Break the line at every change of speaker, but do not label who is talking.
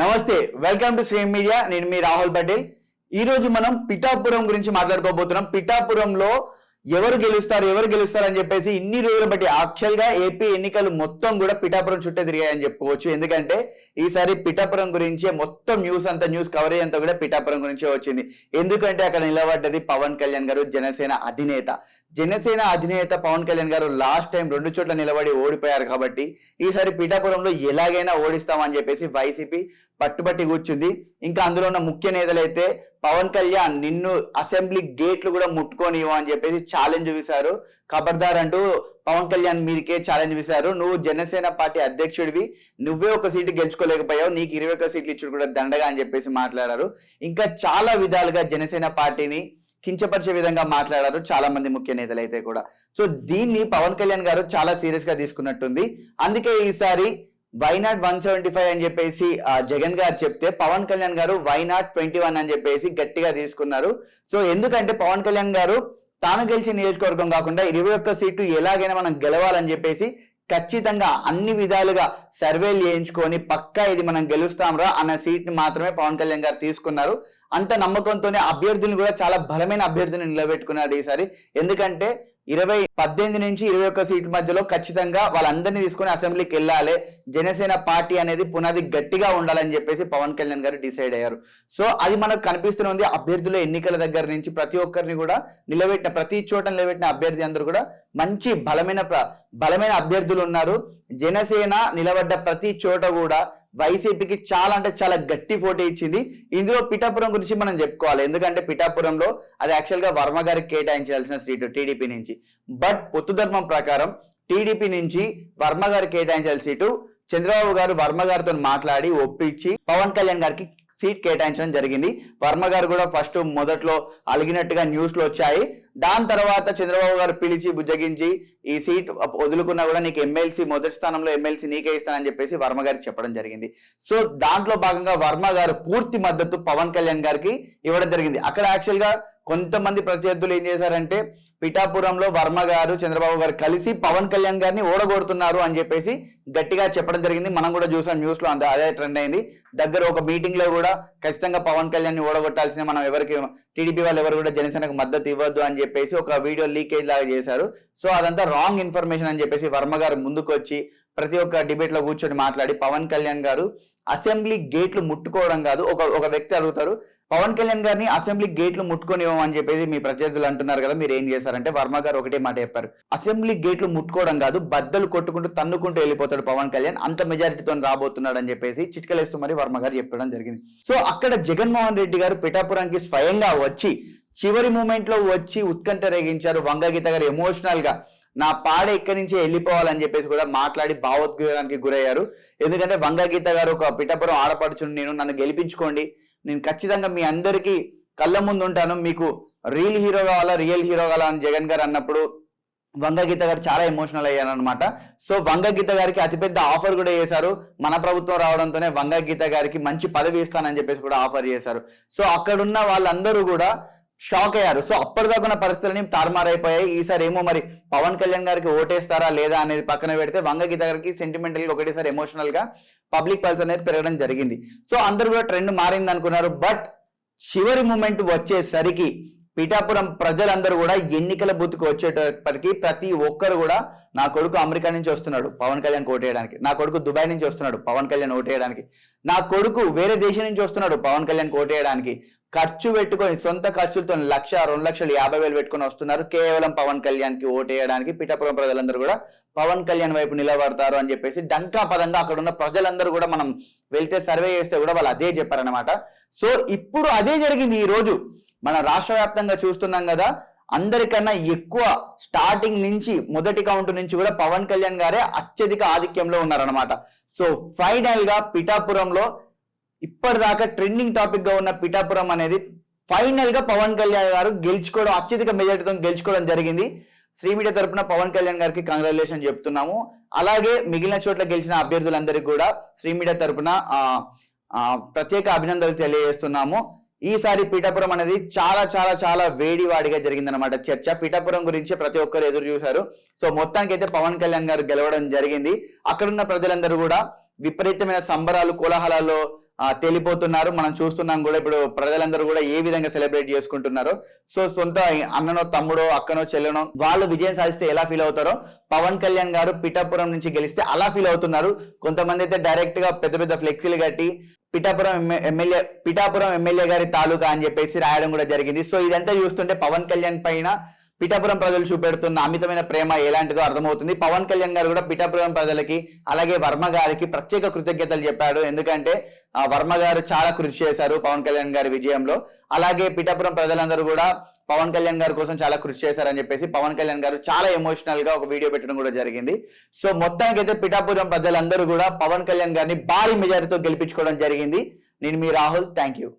నమస్తే welcome to శ్రీమ్ media నేను మీ రాహుల్ పటేల్. ఈ రోజు మనం పిఠాపురం గురించి మాట్లాడుకోబోతున్నాం. పిఠాపురంలో ఎవరు గెలుస్తారు ఎవరు గెలుస్తారు అని చెప్పేసి ఇన్ని రోజులు బట్టి యాక్చువల్గా ఏపీ ఎన్నికలు మొత్తం కూడా పిఠాపురం చుట్టే తిరిగాయని చెప్పుకోవచ్చు. ఎందుకంటే ఈసారి పిఠాపురం గురించే మొత్తం న్యూస్ అంతా న్యూస్ కవరేజ్ అంతా కూడా పిఠాపురం గురించే వచ్చింది. ఎందుకంటే అక్కడ నిలబడ్డది పవన్ కళ్యాణ్ గారు జనసేన అధినేత. జనసేన అధినేత పవన్ కళ్యాణ్ గారు లాస్ట్ టైం రెండు చోట్ల నిలబడి ఓడిపోయారు కాబట్టి ఈసారి పిఠాపురంలో ఎలాగైనా ఓడిస్తామని చెప్పేసి వైసీపీ పట్టుబట్టి కూర్చుంది. ఇంకా అందులో ఉన్న ముఖ్య నేతలైతే పవన్ కళ్యాణ్ నిన్ను అసెంబ్లీ గేట్లు కూడా ముట్టుకొని అని చెప్పేసి ఛాలెంజ్ చూపిస్తారు ఖబర్దార్ అంటూ పవన్ కళ్యాణ్ మీదకే ఛాలెంజ్ విసారు నువ్వు జనసేన పార్టీ అధ్యక్షుడివి నువ్వే ఒక సీటు గెలుచుకోలేకపోయావు నీకు ఇరవై ఒక్క సీట్లు ఇచ్చుడు కూడా దండగా అని చెప్పేసి మాట్లాడారు. ఇంకా చాలా విధాలుగా జనసేన పార్టీని కించపరిచే విధంగా మాట్లాడారు చాలా మంది ముఖ్య నేతలు అయితే కూడా. సో దీన్ని పవన్ కళ్యాణ్ గారు చాలా సీరియస్గా తీసుకున్నట్టుంది. అందుకే ఈసారి why not one seventy five అని చెప్పేసి జగన్ గారు చెప్తే పవన్ కళ్యాణ్ గారు వై నాట్ ట్వంటీ వన్ అని చెప్పేసి గట్టిగా తీసుకున్నారు. సో ఎందుకంటే పవన్ కళ్యాణ్ గారు తాను గెలిచిన నియోజకవర్గం కాకుండా ఇరవై ఒక్క సీటు ఎలాగైనా మనం గెలవాలని చెప్పేసి ఖచ్చితంగా అన్ని విధాలుగా సర్వేలు చేయించుకొని పక్కా ఇది మనం గెలుస్తాంరా అన్న సీట్ని మాత్రమే పవన్ కళ్యాణ్ గారు తీసుకున్నారు. అంత నమ్మకంతోనే అభ్యర్థులను కూడా చాలా బలమైన అభ్యర్థిని నిలబెట్టుకున్నారు ఈసారి. ఎందుకంటే ఇరవై పద్దెనిమిది నుంచి ఇరవై ఒక్క సీట్ల మధ్యలో ఖచ్చితంగా వాళ్ళందరినీ తీసుకొని అసెంబ్లీకి వెళ్ళాలి. జనసేన పార్టీ అనేది పునాది గట్టిగా ఉండాలని చెప్పేసి పవన్ కళ్యాణ్ గారు డిసైడ్ అయ్యారు. సో అది మనకు కనిపిస్తుంది అభ్యర్థుల ఎన్నికల దగ్గర నుంచి ప్రతి ఒక్కరిని కూడా నిలబెట్టిన ప్రతి చోట నిలబెట్టిన అభ్యర్థి అందరూ కూడా మంచి బలమైన బలమైన అభ్యర్థులు ఉన్నారు. జనసేన నిలబడ్డ ప్రతి చోట కూడా వైసీపీకి చాలా అంటే చాలా గట్టి పోటీ ఇచ్చింది. ఇందులో పిఠాపురం గురించి మనం చెప్పుకోవాలి. ఎందుకంటే పిఠాపురంలో అది యాక్చువల్గా వర్మ గారికి కేటాయించాల్సిన సీటు టీడీపీ నుంచి. బట్ పొత్తు ధర్మం ప్రకారం టీడీపీ నుంచి వర్మ గారికి కేటాయించాల్సిన సీటు చంద్రబాబు గారు వర్మ గారితో మాట్లాడి ఒప్పించి పవన్ కళ్యాణ్ గారికి సీట్ కేటాయించడం జరిగింది. వర్మ గారు కూడా ఫస్ట్ మొదట్లో అలిగినట్టుగా న్యూస్లో వచ్చాయి. దాని తర్వాత చంద్రబాబు గారు పిలిచి బుజ్జగించి ఈ సీట్ వదులుకున్నా కూడా నీకు ఎమ్మెల్సీ మొదటి స్థానంలో ఎమ్మెల్సీ నీకే ఇస్తానని చెప్పేసి వర్మ గారికి చెప్పడం జరిగింది. సో దాంట్లో భాగంగా వర్మ గారు పూర్తి మద్దతు పవన్ కళ్యాణ్ గారికి ఇవ్వడం జరిగింది. అక్కడ యాక్చువల్గా కొంతమంది ప్రత్యర్థులు ఏం చేశారంటే పిఠాపురంలో వర్మ గారు చంద్రబాబు గారు కలిసి పవన్ కళ్యాణ్ గారిని ఓడగొడుతున్నారు అని చెప్పేసి గట్టిగా చెప్పడం జరిగింది. మనం కూడా చూసాం న్యూస్లో అంత అదే ట్రెండ్ అయింది. దగ్గర ఒక మీటింగ్లో కూడా ఖచ్చితంగా పవన్ కళ్యాణ్ని ఓడగొట్టాల్సిన మనం ఎవరికి టీడీపీ వాళ్ళు ఎవరు కూడా జనసేనకు మద్దతు ఇవ్వద్దు అని చెప్పేసి ఒక వీడియో లీకేజ్ లాగా చేశారు. సో అదంతా రాంగ్ ఇన్ఫర్మేషన్ అని చెప్పేసి వర్మ గారు ముందుకు వచ్చి ప్రతి ఒక్క డిబేట్లో కూర్చొని మాట్లాడి పవన్ కళ్యాణ్ గారు అసెంబ్లీ గేట్లు ముట్టుకోవడం కాదు. ఒక ఒక వ్యక్తి అడుగుతారు పవన్ కళ్యాణ్ గారిని అసెంబ్లీ గేట్లు ముట్టుకొని ఇవ్వమని చెప్పేసి మీ ప్రత్యర్థులు అంటున్నారు కదా మీరు ఏం చేశారంటే వర్మ గారు ఒకటే మాట చెప్పారు. అసెంబ్లీ గేట్లు ముట్టుకోవడం కాదు బద్దలు కొట్టుకుంటూ తన్నుకుంటూ వెళ్ళిపోతాడు పవన్ కళ్యాణ్ అంత మెజారిటీతో రాబోతున్నాడు అని చెప్పేసి చిట్కలేస్తూ మరి వర్మ గారు చెప్పడం జరిగింది. సో అక్కడ జగన్మోహన్ రెడ్డి గారు పిఠాపురానికి స్వయంగా వచ్చి చివరి మూమెంట్లో వచ్చి ఉత్కంఠ రేగించారు. వంగగీత గారు ఎమోషనల్గా నా పాడ ఇక్కడి నుంచి వెళ్ళిపోవాలని చెప్పేసి కూడా మాట్లాడి భావోద్వేగానికి గురయ్యారు. ఎందుకంటే వంగగీత గారు ఒక పిఠపురం ఆడపడుచుని నేను నన్ను గెలిపించుకోండి. నేను ఖచ్చితంగా మీ అందరికీ కళ్ళ ముందు ఉంటాను. మీకు రియల్ హీరో కావాలా రియల్ హీరో కావాలా అని జగన్ గారు అన్నప్పుడు వంగగీత గారు చాలా ఎమోషనల్ అయ్యారు అనమాట సో వంగగీత గారికి అతిపెద్ద ఆఫర్ కూడా చేశారు. మన ప్రభుత్వం రావడంతోనే వంగగీత గారికి మంచి పదవి ఇస్తానని చెప్పేసి కూడా ఆఫర్ చేశారు. సో అక్కడున్న వాళ్ళందరూ కూడా షాక్ అయ్యారు. సో అప్పటిదాకున్న పరిస్థితులని తారుమారైపోయాయి. ఈసారి ఏమో మరి పవన్ కళ్యాణ్ గారికి ఓటేస్తారా లేదా అనేది పక్కన పెడితే వంగగీత గారికి సెంటిమెంటల్గా ఒకటేసారి ఎమోషనల్గా పబ్లిక్ పల్స్ అనేది పెరగడం జరిగింది. సో అందరూ కూడా ట్రెండ్ మారింది అనుకున్నారు బట్ చివరి మూమెంట్ వచ్చేసరికి పిఠాపురం ప్రజలందరూ కూడా ఎన్నికల బూత్కు వచ్చేటప్పటికి ప్రతి ఒక్కరు కూడా నా కొడుకు అమెరికా నుంచి వస్తున్నాడు పవన్ కళ్యాణ్ ఓటేయడానికి. నా కొడుకు దుబాయ్ నుంచి వస్తున్నాడు పవన్ కళ్యాణ్ ఓటేయడానికి. నా కొడుకు వేరే దేశం నుంచి వస్తున్నాడు పవన్ కళ్యాణ్ ఓటేయడానికి. ఖర్చు పెట్టుకొని సొంత ఖర్చులతో లక్ష రెండు లక్షలు యాభై వేలు పెట్టుకొని వస్తున్నారు. కేవలం పవన్ కళ్యాణ్కి ఓటేయడానికి పిఠాపురం ప్రజలందరూ కూడా పవన్ కళ్యాణ్ వైపు నిలబడతారు అని చెప్పేసి డంకా పదంగా అక్కడ ఉన్న ప్రజలందరూ కూడా మనం వెళ్తే సర్వే చేస్తే కూడా వాళ్ళు అదే చెప్పారనమాట సో ఇప్పుడు అదే జరిగింది ఈ రోజు మన రాష్ట్ర వ్యాప్తంగా చూస్తున్నాం కదా అందరికన్నా ఎక్కువ స్టార్టింగ్ నుంచి మొదటి కౌంట్ నుంచి కూడా పవన్ కళ్యాణ్ గారే అత్యధిక ఆధిక్యంలో ఉన్నారనమాట సో ఫైనల్గా పిఠాపురంలో ఇప్పటిదాకా ట్రెండింగ్ టాపిక్గా ఉన్న పిఠాపురం అనేది ఫైనల్గా పవన్ కళ్యాణ్ గారు గెలుచుకోవడం అత్యధిక మెజార్టీతో గెలుచుకోవడం జరిగింది. శ్రీ మీడియా తరపున పవన్ కళ్యాణ్ గారికి కంగ్రాచులేషన్ చెప్తున్నాము. అలాగే మిగిలిన చోట్ల గెలిచిన అభ్యర్థులందరికీ కూడా శ్రీ మీడియా తరపున ప్రత్యేక అభినందనలు తెలియజేస్తున్నాము. ఈసారి పీఠాపురం అనేది చాలా చాలా చాలా వేడివాడిగా జరిగిందనమాట చర్చ పీఠాపురం గురించి ప్రతి ఒక్కరు ఎదురు చూశారు. సో మొత్తానికి అయితే పవన్ కళ్యాణ్ గారు గెలవడం జరిగింది. అక్కడున్న ప్రజలందరూ కూడా విపరీతమైన సంబరాలు కోలాహలాల్లో తేలిపోతున్నారు. మనం చూస్తున్నాం కూడా ఇప్పుడు ప్రజలందరూ కూడా ఏ విధంగా సెలబ్రేట్ చేసుకుంటున్నారో. సో సొంత అన్ననో తమ్ముడో అక్కనో చెల్లెనో వాళ్ళు విజయం సాధిస్తే ఎలా ఫీల్ అవుతారో పవన్ కళ్యాణ్ గారు పిఠాపురం నుంచి గెలిస్తే అలా ఫీల్ అవుతున్నారు. కొంతమంది అయితే డైరెక్ట్గా పెద్ద పెద్ద ఫ్లెక్సీలు కట్టి పిఠాపురం ఎమ్మెల్యే పిఠాపురం ఎమ్మెల్యే గారి తాలూకా అని చెప్పేసి రాయడం కూడా జరిగింది. సో ఇదంతా చూస్తుంటే పవన్ కళ్యాణ్ పైన పిఠాపురం ప్రజలు చూపెడుతున్న అమితమైన ప్రేమ ఎలాంటిదో అర్థమవుతుంది. పవన్ కళ్యాణ్ గారు కూడా పిఠాపురం ప్రజలకి అలాగే వర్మ గారికి ప్రత్యేక కృతజ్ఞతలు చెప్పాడు. ఎందుకంటే ఆ వర్మ గారు చాలా కృషి చేశారు పవన్ కళ్యాణ్ గారి విజయంలో. అలాగే పిఠాపురం ప్రజలందరూ కూడా పవన్ కళ్యాణ్ గారి కోసం చాలా కృషి చేశారని చెప్పేసి పవన్ కళ్యాణ్ గారు చాలా ఎమోషనల్గా ఒక వీడియో పెట్టడం కూడా జరిగింది. సో మొత్తానికి అయితే పిఠాపురం ప్రజలందరూ కూడా పవన్ కళ్యాణ్ గారిని భారీ మెజారిటీతో గెలిపించుకోవడం జరిగింది. నేను మీ రాహుల్. Thank you